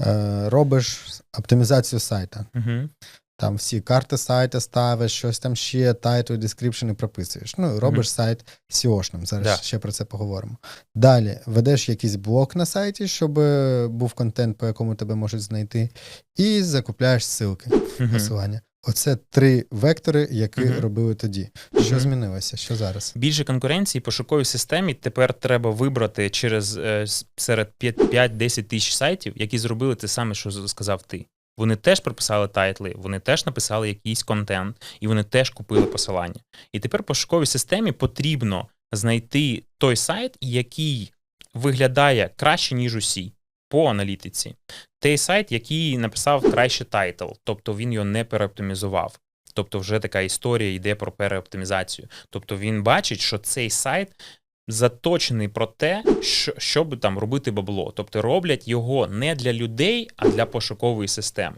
е, робиш оптимізацію сайта. Угу. Там всі карти сайта ставиш, щось там ще, тайтл, description і прописуєш. Ну, робиш сайт SEO-шним. Зараз yeah. ще про це поговоримо. Далі ведеш якийсь блок на сайті, щоб е, був контент, по якому тебе можуть знайти, і закупляєш ссылки, посилання. Оце три вектори, які Мгм. робили тоді. Що Мгм. змінилося? Що зараз? Більше конкуренції пошуковій системі тепер треба вибрати через е, серед 5-10 тисяч сайтів, які зробили те саме, що сказав ти. Вони теж прописали тайтли, вони теж написали якийсь контент, і вони теж купили посилання. І тепер пошуковій системі потрібно знайти той сайт, який виглядає краще, ніж усі по аналітиці. Той сайт, який написав краще тайтл, тобто він його не переоптимізував. Тобто, вже така історія йде про переоптимізацію. Тобто він бачить, що цей сайт заточений про те, що, щоб там робити бабло. Тобто роблять його не для людей, а для пошукової системи.